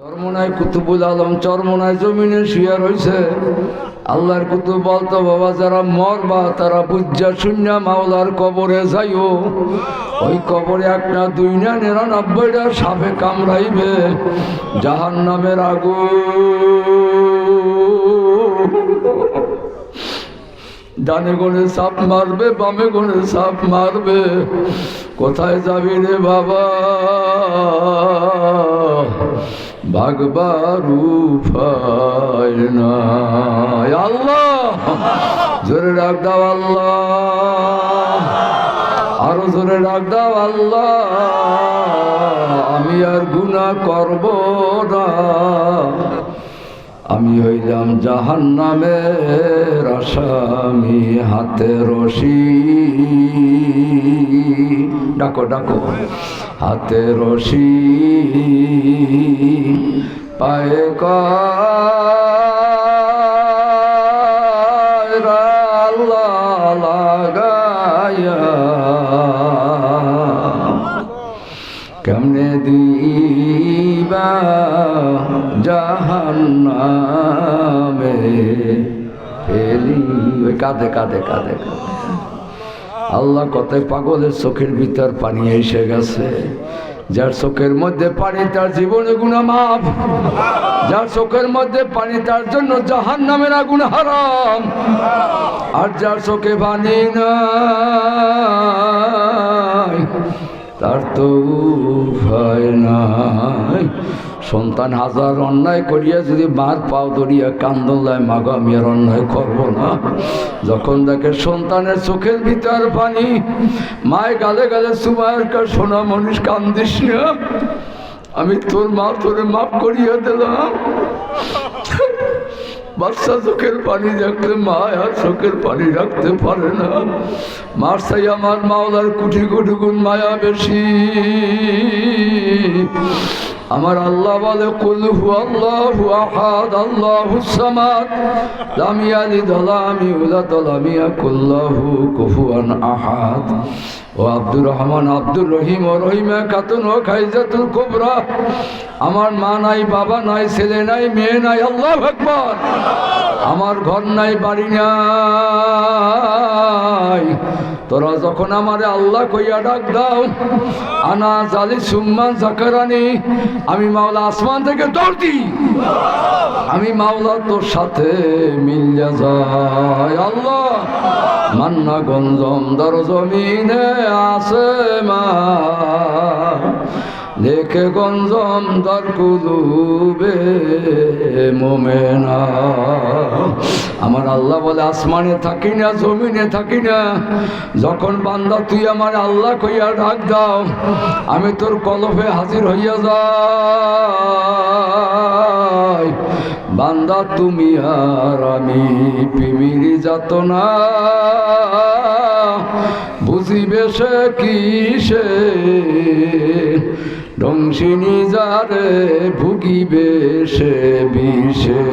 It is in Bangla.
চরমনায় কুতুবুল আলম চরমনায় জমিনে শুয়ে রয়েছে। আল্লাহর কুতুব বলতো, বাবা, যারা মরবা, তারা বুজ্জা শূন্য মাওলার কবরে যাইও। ওই কবরে একটা দুই না নিরানব্বইটা সাপে কামড়াইবে। জাহান নামের আগু ডানে গনে সাপ মারবে, বামে গনে সাপ মারবে। কোথায় যাবি রে বাবা? ভাগবার আল্লাহ! জোরে ডাক দাও আল্লাহ! আরও জোরে ডাক দাও আল্লাহ! আমি আর গুনাহ করব না। আমি হইলাম জাহান নামের আসামি, হাতে রশি। ডাকো ডাকো। হাতে রশি পায়ে লাগায়া। কেমনে দিবা জাহান্নামে? ফেলি। কাঁদে কাঁদে কাঁদে কাঁদে। আল্লাহ কত পাগলের চোখের ভিতর পানি এসে গেছে। যার চোখের মধ্যে পানি, তার জীবনে গুণা মাপ যার চোখের মধ্যে পানি, তার জন্য জাহান নামের আগুন হারাম। আর যার চোখে পানি নাই, তার তো উপায় নাই। সন্তান হাজার অন্যায় করিয়া যদি মার পাও ধরিয়া কান্দলায়, মাগো, আমি আর অন্যায় করব না। যখন দেখে সন্তানের চোখের ভিতর পানি, মায় গালে গালে সুমায়ের কার সোনা মানুষ কান্দিস না। আমি তোর মা তোরে মাফ করিয়া দিলাম। বাচ্চা চোখের পানি রাখলে মা আর চোখের পানি রাখতে পারে না। মার সাই আমার মাওলার কুটি কুটি গুণ মায়া বেশি। আমার আল্লাহ বলে, কুল হু আল্লাহু আহাদ, আল্লাহু সামাদ, লাম ইয়ালিদ ওয়া লাম ইউলাদ ওয়া লাম ইয়াকুল লাহু কুফুয়ান আহাদ। ও আব্দুর রহমান, আব্দুর রহিম, ও রহিমা খাতুন, ও খাইজাতুল কুবরা, আমার মা নাই, বাবা নাই, ছেলে নাই, মেয়ে নাই, আল্লাহ আকবার। আমার ঘর নাই, বাড়ি নাই। তোরা যখন আমারে আল্লাহ কইয়া ডাক দাও, আনা জালি সুম্মান জাকারানি, আমি মাওলা আসমান থেকে দৌড় দিই। আমি মাওলা তোর সাথে মিলিয়া যাই। আল্লাহ, মান্না গঞ্জম দর জমিনে আছে মা। লেখে গঞ্জম দর কুলুবে মোমেনা। আমার আল্লাহ বলে, আসমানে থাকি না, জমিনে থাকি না। যখন বান্দা, তুই আমার আল্লাহ কইয়া ডাক দাও, আমি তোর কলফে হাজির হইয়া যাই। বান্দা, তুমি আর আমি পিমিরি যাত না বুঝিবে সে কিসে? ধ্বংসিনী যারে ভুগিবে সে বিষে?